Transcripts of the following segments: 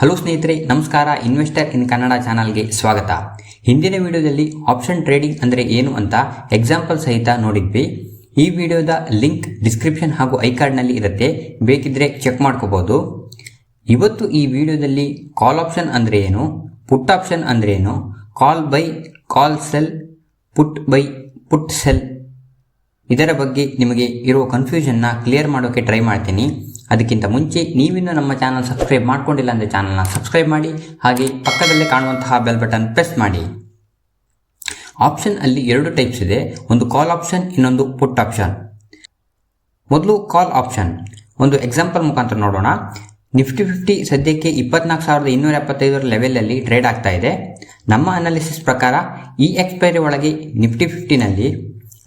Hello ಸ್ನೇಹಿತರೆ, ನಮಸ್ಕಾರ. Investor ಇನ್ ಕನ್ನಡ ಚಾನಲ್ಗೆ ಸ್ವಾಗತ. ಹಿಂದಿನ ವಿಡಿಯೋದಲ್ಲಿ ಆಪ್ಷನ್ ಟ್ರೇಡಿಂಗ್ ಅಂದರೆ ಏನು ಅಂತ ಎಕ್ಸಾಂಪಲ್ ಸಹಿತ ನೋಡಿದ್ವಿ. ಈ ವಿಡಿಯೋದ ಲಿಂಕ್ ಡಿಸ್ಕ್ರಿಪ್ಷನ್ ಹಾಗೂ ಐ ಕಾರ್ಡ್ನಲ್ಲಿ ಇರುತ್ತೆ. ಬೇಕಿದ್ರೆ ಚೆಕ್ ಮಾಡ್ಕೋಬೋದು. ಇವತ್ತು ಈ ವಿಡಿಯೋದಲ್ಲಿ ಕಾಲ್ ಆಪ್ಷನ್ ಅಂದರೆ ಏನು ಪುಟ್ ಆಪ್ಷನ್ ಅಂದರೆ ಏನು call buy call sell put buy put sell ಇದರ ಬಗ್ಗೆ ನಿಮಗೆ ಇರುವ ಕನ್ಫ್ಯೂಷನ್ನ ಕ್ಲಿಯರ್ ಮಾಡೋಕ್ಕೆ ಟ್ರೈ ಮಾಡ್ತೀನಿ. ಅದಕ್ಕಿಂತ ಮುಂಚೆ ನೀವಿನ್ನೂ ನಮ್ಮ ಚಾನಲ್ ಸಬ್ಸ್ಕ್ರೈಬ್ ಮಾಡ್ಕೊಂಡಿಲ್ಲ ಅಂದರೆ ಚಾನಲ್ನ ಸಬ್ಸ್ಕ್ರೈಬ್ ಮಾಡಿ, ಹಾಗೆ ಪಕ್ಕದಲ್ಲೇ ಕಾಣುವಂತಹ ಬೆಲ್ ಬಟನ್ ಪ್ರೆಸ್ ಮಾಡಿ. ಆಪ್ಷನ್ ಅಲ್ಲಿ ಎರಡು ಟೈಪ್ಸ್ ಇದೆ, ಒಂದು ಕಾಲ್ ಆಪ್ಷನ್, ಇನ್ನೊಂದು ಪುಟ್ ಆಪ್ಷನ್. ಮೊದಲು ಕಾಲ್ ಆಪ್ಷನ್. ಒಂದು ಎಕ್ಸಾಂಪಲ್ ಮುಖಾಂತರ ನೋಡೋಣ. ನಿಫ್ಟಿ ಫಿಫ್ಟಿ ಸದ್ಯಕ್ಕೆ ಇಪ್ಪತ್ನಾಲ್ಕು ಸಾವಿರದ ಇನ್ನೂರ ಎಪ್ಪತ್ತೈದರ ಲೆವೆಲಲ್ಲಿ ಟ್ರೇಡ್ ಆಗ್ತಾ ಇದೆ. ನಮ್ಮ ಅನಾಲಿಸಿಸ್ ಪ್ರಕಾರ ಈ ಎಕ್ಸ್ಪೈರಿ ಒಳಗೆ ನಿಫ್ಟಿ ಫಿಫ್ಟಿನಲ್ಲಿ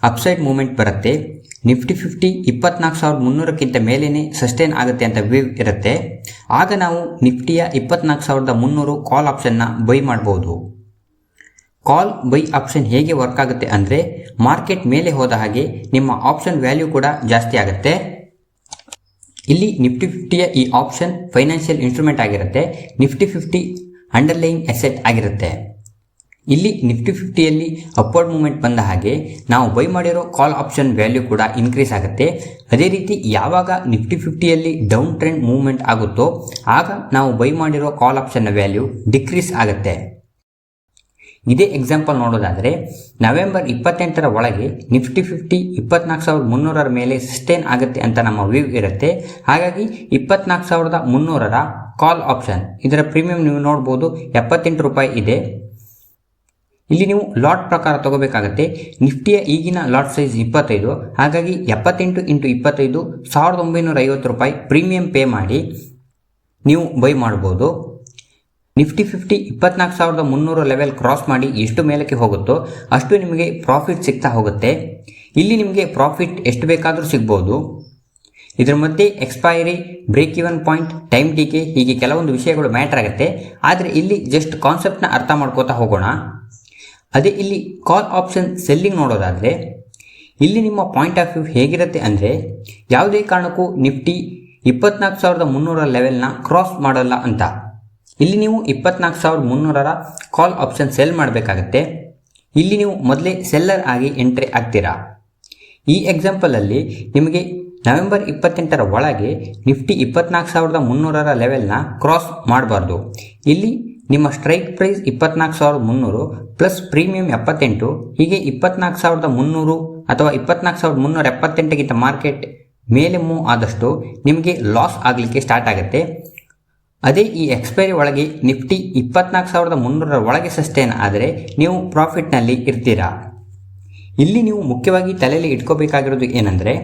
ಅಪ್ಸೈಡ್ ಮೂಮೆಂಟ್ ಬರುತ್ತೆ. ನಿಫ್ಟಿ ಫಿಫ್ಟಿ ಇಪ್ಪತ್ನಾಲ್ಕು ಸಾವಿರದ ಮುನ್ನೂರಕ್ಕಿಂತ ಮೇಲೇ ಸಸ್ಟೈನ್ ಆಗುತ್ತೆ ಅಂತ ವ್ಯೂ ಇರುತ್ತೆ. ಆಗ ನಾವು ನಿಫ್ಟಿಯ ಇಪ್ಪತ್ನಾಲ್ಕು ಸಾವಿರದ ಮುನ್ನೂರು ಕಾಲ್ ಆಪ್ಷನ್ನ ಬೈ ಮಾಡ್ಬೋದು. ಕಾಲ್ ಬೈ ಆಪ್ಷನ್ ಹೇಗೆ ವರ್ಕ್ ಆಗುತ್ತೆ ಅಂದರೆ ಮಾರ್ಕೆಟ್ ಮೇಲೆ ಹೋದ ಹಾಗೆ ನಿಮ್ಮ ಆಪ್ಷನ್ ವ್ಯಾಲ್ಯೂ ಕೂಡ ಜಾಸ್ತಿ ಆಗುತ್ತೆ. ಇಲ್ಲಿ ನಿಫ್ಟಿ ಫಿಫ್ಟಿಯ ಈ ಆಪ್ಷನ್ ಫೈನಾನ್ಷಿಯಲ್ ಇನ್ಸ್ಟ್ರೂಮೆಂಟ್ ಆಗಿರುತ್ತೆ. ನಿಫ್ಟಿ ಫಿಫ್ಟಿ ಅಂಡರ್ಲೈಯಿಂಗ್ ಎಸೆಟ್ ಆಗಿರುತ್ತೆ. ಇಲ್ಲಿ ನಿಫ್ಟಿ ಫಿಫ್ಟಿಯಲ್ಲಿ ಅಪ್ವರ್ಡ್ ಮೂವ್ಮೆಂಟ್ ಬಂದ ಹಾಗೆ ನಾವು ಬೈ ಮಾಡಿರೋ ಕಾಲ್ ಆಪ್ಷನ್ ವ್ಯಾಲ್ಯೂ ಕೂಡ ಇನ್ಕ್ರೀಸ್ ಆಗುತ್ತೆ. ಅದೇ ರೀತಿ ಯಾವಾಗ ನಿಫ್ಟಿ ಫಿಫ್ಟಿಯಲ್ಲಿ ಡೌನ್ ಟ್ರೆಂಡ್ ಮೂವ್ಮೆಂಟ್ ಆಗುತ್ತೋ ಆಗ ನಾವು ಬೈ ಮಾಡಿರೋ ಕಾಲ್ ಆಪ್ಷನ್ನ ವ್ಯಾಲ್ಯೂ ಡಿಕ್ರೀಸ್ ಆಗುತ್ತೆ. ಇದೇ ಎಕ್ಸಾಂಪಲ್ ನೋಡೋದಾದರೆ ನವೆಂಬರ್ ಇಪ್ಪತ್ತೆಂಟರ ಒಳಗೆ ನಿಫ್ಟಿ ಫಿಫ್ಟಿ ಇಪ್ಪತ್ನಾಲ್ಕು ಸಾವಿರದ ಮುನ್ನೂರರ ಮೇಲೆ ಸಸ್ಟೈನ್ ಆಗುತ್ತೆ ಅಂತ ನಮ್ಮ ವ್ಯೂ ಇರುತ್ತೆ. ಹಾಗಾಗಿ ಇಪ್ಪತ್ನಾಲ್ಕು ಸಾವಿರದ ಮುನ್ನೂರರ ಕಾಲ್ ಆಪ್ಷನ್ ಇದರ ಪ್ರೀಮಿಯಂ ನೀವು ನೋಡ್ಬೋದು ಎಪ್ಪತ್ತೆಂಟು ರೂಪಾಯಿ ಇದೆ. ಇಲ್ಲಿ ನೀವು ಲಾಟ್ ಪ್ರಕಾರ ತಗೋಬೇಕಾಗತ್ತೆ. ನಿಫ್ಟಿಯ ಈಗಿನ ಲಾಟ್ ಸೈಜ್ ಇಪ್ಪತ್ತೈದು. ಹಾಗಾಗಿ ಎಪ್ಪತ್ತೆಂಟು ಇಂಟು ಇಪ್ಪತ್ತೈದು ಸಾವಿರದ ಒಂಬೈನೂರ ಐವತ್ತು ರೂಪಾಯಿ ಪ್ರೀಮಿಯಂ ಪೇ ಮಾಡಿ ನೀವು ಬೈ ಮಾಡ್ಬೋದು. ನಿಫ್ಟಿ ಫಿಫ್ಟಿ ಇಪ್ಪತ್ನಾಲ್ಕು ಸಾವಿರದ ಮುನ್ನೂರು ಲೆವೆಲ್ ಕ್ರಾಸ್ ಮಾಡಿ ಎಷ್ಟು ಮೇಲಕ್ಕೆ ಹೋಗುತ್ತೋ ಅಷ್ಟು ನಿಮಗೆ ಪ್ರಾಫಿಟ್ ಸಿಗ್ತಾ ಹೋಗುತ್ತೆ. ಇಲ್ಲಿ ನಿಮಗೆ ಪ್ರಾಫಿಟ್ ಎಷ್ಟು ಬೇಕಾದರೂ ಸಿಗ್ಬೋದು. ಇದರ ಮಧ್ಯೆ expiry break even point time decay ಹೀಗೆ ಕೆಲವೊಂದು ವಿಷಯಗಳು ಮ್ಯಾಟ್ರ್ ಆಗುತ್ತೆ. ಆದರೆ ಇಲ್ಲಿ ಜಸ್ಟ್ ಕಾನ್ಸೆಪ್ಟ್ನ ಅರ್ಥ ಮಾಡ್ಕೋತಾ ಹೋಗೋಣ. ಅದೇ ಇಲ್ಲಿ ಕಾಲ್ ಆಪ್ಷನ್ ಸೆಲ್ಲಿಂಗ್ ನೋಡೋದಾದರೆ, ಇಲ್ಲಿ ನಿಮ್ಮ ಪಾಯಿಂಟ್ ಆಫ್ ವ್ಯೂ ಹೇಗಿರುತ್ತೆ ಅಂದರೆ, ಯಾವುದೇ ಕಾರಣಕ್ಕೂ ನಿಫ್ಟಿ ಇಪ್ಪತ್ನಾಲ್ಕು ಸಾವಿರದ ಮುನ್ನೂರ ಲೆವೆಲ್ನ ಕ್ರಾಸ್ ಮಾಡಲ್ಲ ಅಂತ. ಇಲ್ಲಿ ನೀವು ಇಪ್ಪತ್ನಾಲ್ಕು ಸಾವಿರದ ಮುನ್ನೂರರ ಕಾಲ್ ಆಪ್ಷನ್ ಸೆಲ್ ಮಾಡಬೇಕಾಗತ್ತೆ. ಇಲ್ಲಿ ನೀವು ಮೊದಲೇ ಸೆಲ್ಲರ್ ಆಗಿ ಎಂಟ್ರಿ ಆಗ್ತೀರಾ. ಈ ಎಕ್ಸಾಂಪಲಲ್ಲಿ ನಿಮಗೆ ನವೆಂಬರ್ ಇಪ್ಪತ್ತೆಂಟರ ಒಳಗೆ ನಿಫ್ಟಿ ಇಪ್ಪತ್ನಾಲ್ಕು ಸಾವಿರದ ಮುನ್ನೂರರ ಲೆವೆಲ್ನ ಕ್ರಾಸ್ ಮಾಡಬಾರ್ದು. ಇಲ್ಲಿ ನಿಮ್ಮ ಸ್ಟ್ರೈಕ್ ಪ್ರೈಸ್ ಇಪ್ಪತ್ನಾಲ್ಕು ಸಾವಿರದ ಮುನ್ನೂರು ಪ್ಲಸ್ ಪ್ರೀಮಿಯಂ ಎಪ್ಪತ್ತೆಂಟು, ಹೀಗೆ ಇಪ್ಪತ್ನಾಲ್ಕು ಸಾವಿರದ ಮುನ್ನೂರು ಅಥವಾ ಇಪ್ಪತ್ನಾಲ್ಕು ಸಾವಿರದ ಮುನ್ನೂರ ಎಪ್ಪತ್ತೆಂಟಕ್ಕಿಂತ ಮಾರ್ಕೆಟ್ ಮೇಲೆ ಮೂವ್ ಆದಷ್ಟು ನಿಮಗೆ ಲಾಸ್ ಆಗಲಿಕ್ಕೆ ಸ್ಟಾರ್ಟ್ ಆಗುತ್ತೆ. ಅದೇ ಈ ಎಕ್ಸ್ಪೈರಿ ಒಳಗೆ ನಿಫ್ಟಿ ಇಪ್ಪತ್ನಾಲ್ಕು ಸಾವಿರದ ಮುನ್ನೂರರ ಒಳಗೆ ಸಸ್ಟೈನ್ ಆದರೆ ನೀವು ಪ್ರಾಫಿಟ್ನಲ್ಲಿ ಇರ್ತೀರಾ. ಇಲ್ಲಿ ನೀವು ಮುಖ್ಯವಾಗಿ ತಲೆಯಲ್ಲಿ ಇಟ್ಕೋಬೇಕಾಗಿರೋದು ಏನಂದರೆ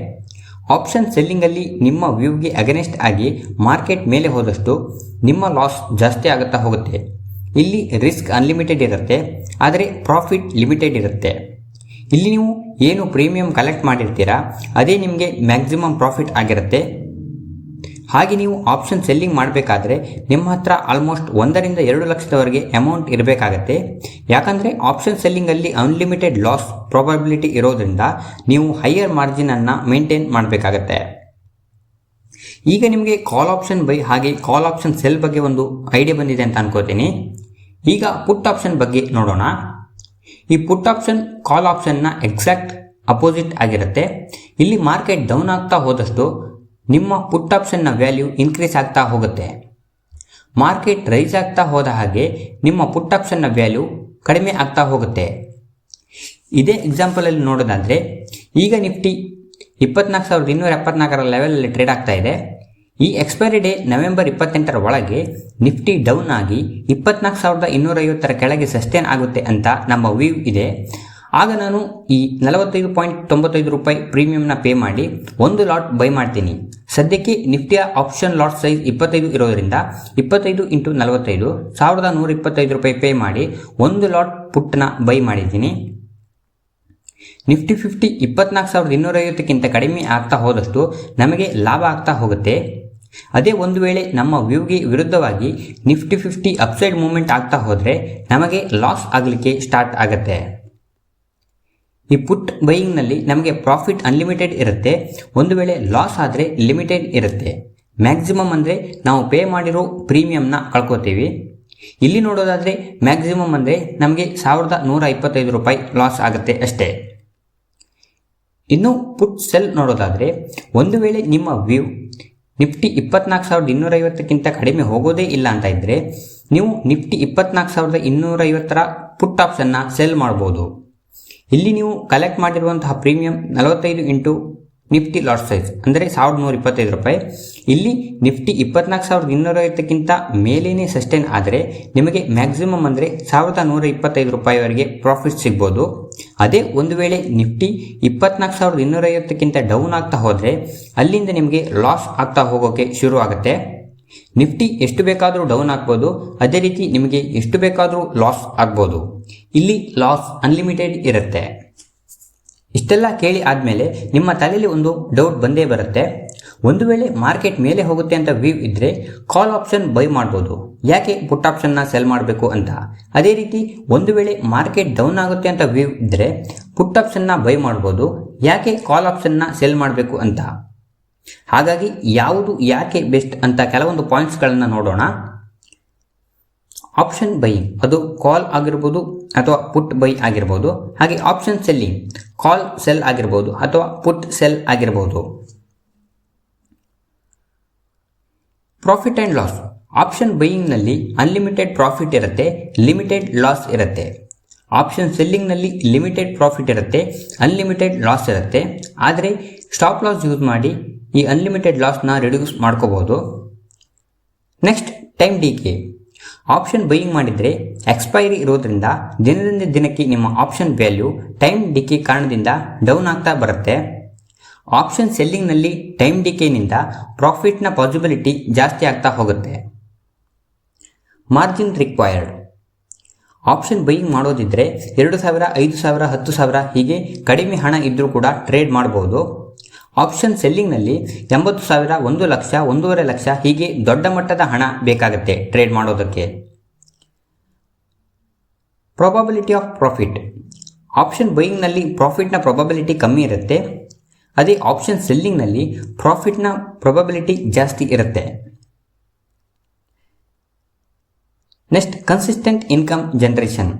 ಆಪ್ಷನ್ ಸೆಲ್ಲಿಂಗಲ್ಲಿ ನಿಮ್ಮ ವ್ಯೂಗೆ ಅಗನೆಸ್ಟ್ ಆಗಿ ಮಾರ್ಕೆಟ್ ಮೇಲೆ ಹೋದಷ್ಟು ನಿಮ್ಮ ಲಾಸ್ ಜಾಸ್ತಿ ಆಗುತ್ತಾ ಹೋಗುತ್ತೆ. ಇಲ್ಲಿ ರಿಸ್ಕ್ ಅನ್ಲಿಮಿಟೆಡ್ ಇರುತ್ತೆ, ಆದರೆ ಪ್ರಾಫಿಟ್ ಲಿಮಿಟೆಡ್ ಇರುತ್ತೆ. ಇಲ್ಲಿ ನೀವು ಏನು ಪ್ರೀಮಿಯಂ ಕಲೆಕ್ಟ್ ಮಾಡಿರ್ತೀರಾ, ಅದೇ ನಿಮಗೆ ಮ್ಯಾಕ್ಸಿಮಮ್ ಪ್ರಾಫಿಟ್ ಆಗಿರುತ್ತೆ. ಹಾಗೆ ನೀವು ಆಪ್ಷನ್ ಸೆಲ್ಲಿಂಗ್ ಮಾಡಬೇಕಾದ್ರೆ ನಿಮ್ಮ ಹತ್ರ ಆಲ್ಮೋಸ್ಟ್ ಒಂದರಿಂದ ಎರಡು ಲಕ್ಷದವರೆಗೆ ಅಮೌಂಟ್ ಇರಬೇಕಾಗತ್ತೆ. ಯಾಕಂದರೆ ಆಪ್ಷನ್ ಸೆಲ್ಲಿಂಗಲ್ಲಿ ಅನ್ಲಿಮಿಟೆಡ್ ಲಾಸ್ ಪ್ರಾಬಬಿಲಿಟಿ ಇರೋದ್ರಿಂದ ನೀವು ಹೈಯರ್ ಮಾರ್ಜಿನನ್ನು ಮೇಂಟೈನ್ ಮಾಡಬೇಕಾಗತ್ತೆ. ಈಗ ನಿಮಗೆ ಕಾಲ್ ಆಪ್ಷನ್ ಬೈ ಹಾಗೆ ಕಾಲ್ ಆಪ್ಷನ್ ಸೆಲ್ ಬಗ್ಗೆ ಒಂದು ಐಡಿಯಾ ಬಂದಿದೆ ಅಂತ ಅನ್ಕೋತೀನಿ. ಈಗ ಪುಟ್ ಆಪ್ಷನ್ ಬಗ್ಗೆ ನೋಡೋಣ. ಈ put option call option exact opposite ಆಗಿರುತ್ತೆ. ಇಲ್ಲಿ ಮಾರ್ಕೆಟ್ ಡೌನ್ ಆಗ್ತಾ ಹೋದಷ್ಟು ನಿಮ್ಮ ಪುಟ್ ಆಪ್ಷನ್ನ ವ್ಯಾಲ್ಯೂ ಇನ್ಕ್ರೀಸ್ ಆಗ್ತಾ ಹೋಗುತ್ತೆ. ಮಾರ್ಕೆಟ್ ರೈಸ್ ಆಗ್ತಾ ಹೋದ ಹಾಗೆ ನಿಮ್ಮ ಪುಟ್ ಆಪ್ಷನ್ನ ವ್ಯಾಲ್ಯೂ ಕಡಿಮೆ ಆಗ್ತಾ ಹೋಗುತ್ತೆ. ಇದೇ ಎಕ್ಸಾಂಪಲಲ್ಲಿ ನೋಡೋದಾದರೆ, ಈಗ ನಿಫ್ಟಿ ಇಪ್ಪತ್ನಾಲ್ಕು ಸಾವಿರದ ಇನ್ನೂರ ಎಪ್ಪತ್ನಾಲ್ಕರ ಲೆವೆಲಲ್ಲಿ ಟ್ರೇಡ್ ಆಗ್ತಾ ಇದೆ. ಈ ಎಕ್ಸ್ಪೈರಿ ಡೇ ನವೆಂಬರ್ ಇಪ್ಪತ್ತೆಂಟರ ಒಳಗೆ ನಿಫ್ಟಿ ಡೌನ್ ಆಗಿ ಇಪ್ಪತ್ನಾಲ್ಕು ಸಾವಿರದ ಇನ್ನೂರೈವತ್ತರ ಕೆಳಗೆ ಸಸ್ಟೇನ್ ಆಗುತ್ತೆ ಅಂತ ನಮ್ಮ ವ್ಯೂ ಇದೆ. ಆಗ ನಾನು ಈ ನಲವತ್ತೈದು ಪಾಯಿಂಟ್ ತೊಂಬತ್ತೈದು ರೂಪಾಯಿ ಪ್ರೀಮಿಯಂನ ಪೇ ಮಾಡಿ ಒಂದು ಲಾಟ್ ಬೈ ಮಾಡ್ತೀನಿ. ಸದ್ಯಕ್ಕೆ ನಿಫ್ಟಿಯ ಆಪ್ಷನ್ ಲಾಟ್ ಸೈಜ್ ಇಪ್ಪತ್ತೈದು ಇರೋದರಿಂದ ಇಪ್ಪತ್ತೈದು ಇಂಟು ನಲವತ್ತೈದು, ಸಾವಿರದ ನೂರ ಇಪ್ಪತ್ತೈದು ರೂಪಾಯಿ ಪೇ ಮಾಡಿ ಒಂದು ಲಾಟ್ ಪುಟ್ಟನ್ನ ಬೈ ಮಾಡಿದ್ದೀನಿ. ನಿಫ್ಟಿ ಫಿಫ್ಟಿ ಇಪ್ಪತ್ನಾಲ್ಕು ಸಾವಿರದ ಇನ್ನೂರೈವತ್ತಕ್ಕಿಂತ ಕಡಿಮೆ ಆಗ್ತಾ ಹೋದಷ್ಟು ನಮಗೆ ಲಾಭ ಆಗ್ತಾ ಹೋಗುತ್ತೆ. ಅದೇ ಒಂದು ವೇಳೆ ನಮ್ಮ ವ್ಯೂಗೆ ವಿರುದ್ಧವಾಗಿ ನಿಫ್ಟಿ ಫಿಫ್ಟಿ ಅಪ್ಸೈಡ್ ಮೂವ್ಮೆಂಟ್ ಆಗ್ತಾ ಹೋದರೆ ನಮಗೆ ಲಾಸ್ ಆಗಲಿಕ್ಕೆ ಸ್ಟಾರ್ಟ್ ಆಗುತ್ತೆ. ಈ ಪುಟ್ ಬೈಯಿಂಗ್ನಲ್ಲಿ ನಮಗೆ ಪ್ರಾಫಿಟ್ ಅನ್ಲಿಮಿಟೆಡ್ ಇರುತ್ತೆ. ಒಂದು ವೇಳೆ ಲಾಸ್ ಆದರೆ ಲಿಮಿಟೆಡ್ ಇರುತ್ತೆ. ಮ್ಯಾಕ್ಸಿಮಮ್ ಅಂದರೆ ನಾವು ಪೇ ಮಾಡಿರೋ ಪ್ರೀಮಿಯಂನ ಕಳ್ಕೊತೀವಿ. ಇಲ್ಲಿ ನೋಡೋದಾದರೆ ಮ್ಯಾಕ್ಸಿಮಮ್ ಅಂದರೆ ನಮಗೆ ಸಾವಿರದ ನೂರ ಇಪ್ಪತ್ತೈದು ರೂಪಾಯಿ ಲಾಸ್ ಆಗುತ್ತೆ ಅಷ್ಟೇ. ಇನ್ನು ಪುಟ್ ಸೆಲ್ ನೋಡೋದಾದರೆ ಒಂದು ವೇಳೆ ನಿಮ್ಮ ವ್ಯೂ ನಿಫ್ಟಿ ಇಪ್ಪತ್ನಾಲ್ಕು ಸಾವಿರದ ಇನ್ನೂರೈವತ್ತಕ್ಕಿಂತ ಕಡಿಮೆ ಹೋಗೋದೇ ಇಲ್ಲ ಅಂತ ಇದ್ದರೆ ನೀವು ನಿಫ್ಟಿ ಇಪ್ಪತ್ನಾಲ್ಕು ಸಾವಿರದ ಇನ್ನೂರೈವತ್ತರ ಪುಟ್ ಆಪ್ಷನ್ನ ಸೆಲ್ ಮಾಡ್ಬೋದು. ಇಲ್ಲಿ ನೀವು ಕಲೆಕ್ಟ್ ಮಾಡಿರುವಂತಹ ಪ್ರೀಮಿಯಂ ನಲವತ್ತೈದು ಇಂಟು ನಿಫ್ಟಿ ಲಾಟ್ ಸೈಜ್ ಅಂದರೆ ಸಾವಿರದ ನೂರ ಇಪ್ಪತ್ತೈದು ರೂಪಾಯಿ. ಇಲ್ಲಿ ನಿಫ್ಟಿ ಇಪ್ಪತ್ನಾಲ್ಕು ಸಾವಿರದ ಇನ್ನೂರೈವತ್ತಕ್ಕಿಂತ ಮೇಲೇನೆ ಸಸ್ಟೈನ್ ಆದರೆ ನಿಮಗೆ ಮ್ಯಾಕ್ಸಿಮಮ್ ಅಂದರೆ ಸಾವಿರದ ನೂರ ಇಪ್ಪತ್ತೈದು ರೂಪಾಯಿವರೆಗೆ ಪ್ರಾಫಿಟ್ ಸಿಗ್ಬೋದು. ಅದೇ ಒಂದು ವೇಳೆ ನಿಫ್ಟಿ ಇಪ್ಪತ್ನಾಲ್ಕು ಸಾವಿರದ ಇನ್ನೂರೈವತ್ತಕ್ಕಿಂತ ಡೌನ್ ಆಗ್ತಾ ಹೋದರೆ ಅಲ್ಲಿಂದ ನಿಮಗೆ ಲಾಸ್ ಆಗ್ತಾ ಹೋಗೋಕ್ಕೆ ಶುರು ಆಗುತ್ತೆ. ನಿಫ್ಟಿ ಎಷ್ಟು ಬೇಕಾದರೂ ಡೌನ್ ಆಗ್ಬೋದು, ಅದೇ ರೀತಿ ನಿಮಗೆ ಎಷ್ಟು ಬೇಕಾದರೂ ಲಾಸ್ ಆಗ್ಬೋದು. ಇಲ್ಲಿ ಲಾಸ್ ಅನ್ಲಿಮಿಟೆಡ್ ಇರುತ್ತೆ. ಇಷ್ಟೆಲ್ಲ ಕೇಳಿ ಆದಮೇಲೆ ನಿಮ್ಮ ತಲೆಯಲ್ಲಿ ಒಂದು ಡೌಟ್ ಬಂದೇ ಬರುತ್ತೆ. ಒಂದು ವೇಳೆ ಮಾರ್ಕೆಟ್ ಮೇಲೆ ಹೋಗುತ್ತೆ ಅಂತ ವ್ಯೂ ಇದ್ದರೆ ಕಾಲ್ ಆಪ್ಷನ್ ಬೈ ಮಾಡ್ಬೋದು. ಯಾಕೆ ಪುಟ್ ಆಪ್ಷನ್ನ ಸೆಲ್ ಮಾಡಬೇಕು ಅಂತ? ಅದೇ ರೀತಿ ಒಂದು ವೇಳೆ ಮಾರ್ಕೆಟ್ ಡೌನ್ ಆಗುತ್ತೆ ಅಂತ ವ್ಯೂ ಇದ್ದರೆ ಪುಟ್ ಆಪ್ಷನ್ನ ಬೈ ಮಾಡ್ಬೋದು. ಯಾಕೆ ಕಾಲ್ ಆಪ್ಷನ್ನ ಸೆಲ್ ಮಾಡಬೇಕು ಅಂತ? ಹಾಗಾಗಿ ಯಾವುದು ಯಾಕೆ ಬೆಸ್ಟ್ ಅಂತ ಕೆಲವೊಂದು ಪಾಯಿಂಟ್ಸ್ಗಳನ್ನು ನೋಡೋಣ. ಆಪ್ಷನ್ ಬೈಯಿಂಗ್ ಅದು ಕಾಲ್ ಆಗಿರ್ಬೋದು ಅಥವಾ ಪುಟ್ ಬೈ ಆಗಿರ್ಬೋದು. ಹಾಗೆ ಆಪ್ಷನ್ ಸೆಲ್ಲಿಂಗ್ ಕಾಲ್ ಸೆಲ್ ಆಗಿರ್ಬೋದು ಅಥವಾ ಪುಟ್ ಸೆಲ್ ಆಗಿರ್ಬೋದು. ಪ್ರಾಫಿಟ್ ಆ್ಯಂಡ್ ಲಾಸ್ ಆಪ್ಷನ್ ಬೈಯಿಂಗ್ನಲ್ಲಿ ಅನ್ಲಿಮಿಟೆಡ್ ಪ್ರಾಫಿಟ್ ಇರುತ್ತೆ ಲಿಮಿಟೆಡ್ ಲಾಸ್ ಇರುತ್ತೆ. ಆಪ್ಷನ್ ಸೆಲ್ಲಿಂಗ್ನಲ್ಲಿ ಲಿಮಿಟೆಡ್ ಪ್ರಾಫಿಟ್ ಇರುತ್ತೆ ಅನ್ಲಿಮಿಟೆಡ್ ಲಾಸ್ ಇರುತ್ತೆ. ಆದರೆ ಸ್ಟಾಪ್ ಲಾಸ್ ಯೂಸ್ ಮಾಡಿ ಈ ಅನ್ಲಿಮಿಟೆಡ್ ಲಾಸ್ನ ರಿಡ್ಯೂಸ್ ಮಾಡ್ಕೋಬೋದು. Next time decay option buying ಮಾಡಿದರೆ ಎಕ್ಸ್ಪೈರಿ ಇರೋದ್ರಿಂದ ದಿನದಿಂದ ದಿನಕ್ಕೆ ನಿಮ್ಮ ಆಪ್ಷನ್ ವ್ಯಾಲ್ಯೂ ಟೈಮ್ ಡಿಕೆ ಕಾರಣದಿಂದ ಡೌನ್ ಆಗ್ತಾ ಬರುತ್ತೆ. ಆಪ್ಷನ್ ಸೆಲ್ಲಿಂಗ್ನಲ್ಲಿ ಟೈಮ್ ಡಿಕೆನಿಂದ ಪ್ರಾಫಿಟ್ನ ಪಾಸಿಬಿಲಿಟಿ ಜಾಸ್ತಿ ಆಗ್ತಾ ಹೋಗುತ್ತೆ. ಮಾರ್ಜಿನ್ ರಿಕ್ವೈರ್ಡ್ ಆಪ್ಷನ್ ಬೈಯಿಂಗ್ ಮಾಡೋದಿದ್ರೆ ಎರಡು ಸಾವಿರ, ಐದು ಸಾವಿರ, ಹತ್ತು ಸಾವಿರ ಹೀಗೆ ಕಡಿಮೆ ಹಣ ಇದ್ದರೂ ಕೂಡ ಟ್ರೇಡ್ ಮಾಡ್ಬೋದು. ಆಪ್ಷನ್ ಸೆಲ್ಲಿಂಗ್ನಲ್ಲಿ ಎಂಬತ್ತು ಸಾವಿರ, ಒಂದು ಲಕ್ಷ, ಒಂದೂವರೆ ಲಕ್ಷ ಹೀಗೆ ದೊಡ್ಡ ಮಟ್ಟದ ಹಣ ಬೇಕಾಗುತ್ತೆ ಟ್ರೇಡ್ ಮಾಡೋದಕ್ಕೆ. ಪ್ರಾಬಬಿಲಿಟಿ ಆಫ್ ಪ್ರಾಫಿಟ್ ಆಪ್ಷನ್ ಬೈಯಿಂಗ್ನಲ್ಲಿ ಪ್ರಾಫಿಟ್ನ ಪ್ರಾಬಬಿಲಿಟಿ ಕಮ್ಮಿ ಇರುತ್ತೆ. ಅದೇ ಆಪ್ಷನ್ ಸೆಲ್ಲಿಂಗ್ನಲ್ಲಿ ಪ್ರಾಫಿಟ್ನ ಪ್ರಾಬಬಿಲಿಟಿ ಜಾಸ್ತಿ ಇರುತ್ತೆ. Next consistent income generation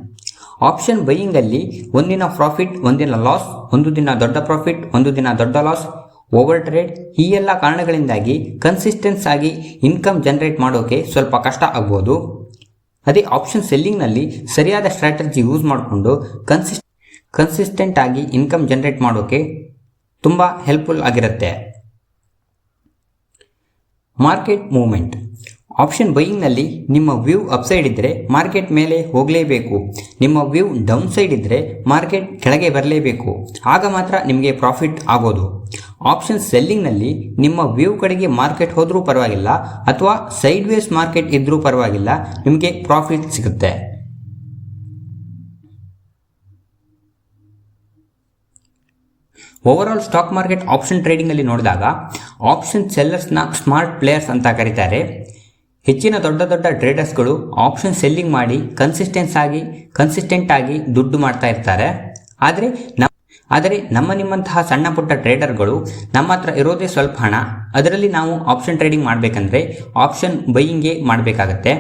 option ಬೈಯಿಂಗಲ್ಲಿ ಒಂದಿನ ಪ್ರಾಫಿಟ್, ಒಂದಿನ ಲಾಸ್, ಒಂದು ದಿನ ದೊಡ್ಡ ಪ್ರಾಫಿಟ್, ಒಂದು ದಿನ ದೊಡ್ಡ ಲಾಸ್ ಓವರ್ ಟ್ರೇಡ್ ಈ ಎಲ್ಲ ಕಾರಣಗಳಿಂದಾಗಿ ಕನ್ಸಿಸ್ಟೆನ್ಸ್ ಆಗಿ ಇನ್ಕಮ್ ಜನರೇಟ್ ಮಾಡೋಕೆ ಸ್ವಲ್ಪ ಕಷ್ಟ ಆಗ್ಬೋದು. ಅದೇ ಆಪ್ಷನ್ ಸೆಲ್ಲಿಂಗ್ನಲ್ಲಿ ಸರಿಯಾದ ಸ್ಟ್ರಾಟಜಿ ಯೂಸ್ ಮಾಡಿಕೊಂಡು ಕನ್ಸಿಸ್ ಕನ್ಸಿಸ್ಟೆಂಟ್ ಆಗಿ ಇನ್ಕಮ್ ಜನರೇಟ್ ಮಾಡೋಕೆ ತುಂಬ ಹೆಲ್ಪ್ಫುಲ್ ಆಗಿರುತ್ತೆ. ಮಾರ್ಕೆಟ್ ಮೂವ್ಮೆಂಟ್ ಆಪ್ಷನ್ ಬೈಯಿಂಗ್ನಲ್ಲಿ ನಿಮ್ಮ ವ್ಯೂ ಅಪ್ಸೈಡ್ ಇದ್ದರೆ ಮಾರ್ಕೆಟ್ ಮೇಲೆ ಹೋಗಲೇಬೇಕು. ನಿಮ್ಮ ವ್ಯೂ ಡೌನ್ ಸೈಡ್ ಇದ್ದರೆ ಮಾರ್ಕೆಟ್ ಕೆಳಗೆ ಬರಲೇಬೇಕು. ಆಗ ಮಾತ್ರ ನಿಮಗೆ ಪ್ರಾಫಿಟ್ ಆಗೋದು. ಆಪ್ಷನ್ ಸೆಲ್ಲಿಂಗ್ನಲ್ಲಿ ನಿಮ್ಮ ವ್ಯೂ ಕಡೆಗೆ ಮಾರ್ಕೆಟ್ ಹೋದರೂ ಪರವಾಗಿಲ್ಲ ಅಥವಾ ಸೈಡ್ ವೇಸ್ ಮಾರ್ಕೆಟ್ ಇದ್ದರೂ ಪರವಾಗಿಲ್ಲ, ನಿಮಗೆ ಪ್ರಾಫಿಟ್ ಸಿಗುತ್ತೆ. ಓವರಾಲ್ ಸ್ಟಾಕ್ ಮಾರ್ಕೆಟ್ ಆಪ್ಷನ್ ಟ್ರೇಡಿಂಗಲ್ಲಿ ನೋಡಿದಾಗ ಆಪ್ಷನ್ ಸೆಲ್ಲರ್ಸ್ನ ಸ್ಮಾರ್ಟ್ ಪ್ಲೇಯರ್ಸ್ ಅಂತ ಕರೀತಾರೆ. ಹೆಚ್ಚಿನ ದೊಡ್ಡ ದೊಡ್ಡ ಟ್ರೇಡರ್ಸ್ಗಳು ಆಪ್ಷನ್ ಸೆಲ್ಲಿಂಗ್ ಮಾಡಿ ಕನ್ಸಿಸ್ಟೆನ್ಸ್ ಆಗಿ ಕನ್ಸಿಸ್ಟೆಂಟ್ ಆಗಿ ದುಡ್ಡು ಮಾಡ್ತಾ ಇರ್ತಾರೆ. ಆದರೆ, ನಮ್ಮ ಆದರೆ ನಮ್ಮ ನಿಮ್ಮಂತಹ ಸಣ್ಣ ಪುಟ್ಟ ಟ್ರೇಡರ್ಗಳು ನಮ್ಮ ಹತ್ರ ಇರೋದೇ ಸ್ವಲ್ಪ ಹಣ. ಅದರಲ್ಲಿ ನಾವು ಆಪ್ಷನ್ ಟ್ರೇಡಿಂಗ್ ಮಾಡಬೇಕಂದ್ರೆ ಆಪ್ಷನ್ ಬೈಯಿಂಗೇ ಮಾಡಬೇಕಾಗತ್ತೆ.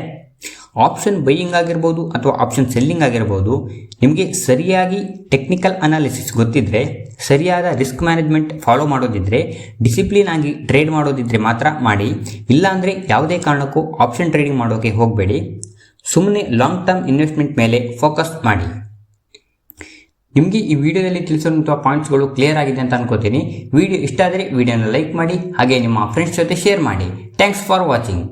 ಆಪ್ಷನ್ ಬೈಯಿಂಗ್ ಆಗಿರ್ಬೋದು ಅಥವಾ ಆಪ್ಷನ್ ಸೆಲ್ಲಿಂಗ್ ಆಗಿರ್ಬೋದು, ನಿಮಗೆ ಸರಿಯಾಗಿ ಟೆಕ್ನಿಕಲ್ ಅನಾಲಿಸಿಸ್ ಗೊತ್ತಿದ್ದರೆ ಸರಿಯಾದ ರಿಸ್ಕ್ ಮ್ಯಾನೇಜ್ಮೆಂಟ್ ಫಾಲೋ ಮಾಡೋದಿದ್ರೆ ಡಿಸಿಪ್ಲಿನ್ ಆಗಿ ಟ್ರೇಡ್ ಮಾಡೋದಿದ್ರೆ ಮಾತ್ರ ಮಾಡಿ. ಇಲ್ಲಾಂದರೆ ಯಾವುದೇ ಕಾರಣಕ್ಕೂ ಆಪ್ಷನ್ ಟ್ರೇಡಿಂಗ್ ಮಾಡೋಕ್ಕೆ ಹೋಗಬೇಡಿ. ಸುಮ್ಮನೆ ಲಾಂಗ್ ಟರ್ಮ್ ಇನ್ವೆಸ್ಟ್ಮೆಂಟ್ ಮೇಲೆ ಫೋಕಸ್ ಮಾಡಿ. ನಿಮಗೆ ಈ ವಿಡಿಯೋದಲ್ಲಿ ತಿಳಿಸಿರುವಂಥ ಪಾಯಿಂಟ್ಸ್ಗಳು ಕ್ಲಿಯರ್ ಆಗಿದೆ ಅಂತ ಅನ್ಕೋತೀನಿ. ವಿಡಿಯೋ ಇಷ್ಟ ಆದರೆ ವಿಡಿಯೋನ ಲೈಕ್ ಮಾಡಿ, ಹಾಗೆ ನಿಮ್ಮ ಫ್ರೆಂಡ್ಸ್ ಜೊತೆ ಶೇರ್ ಮಾಡಿ. Thanks for watching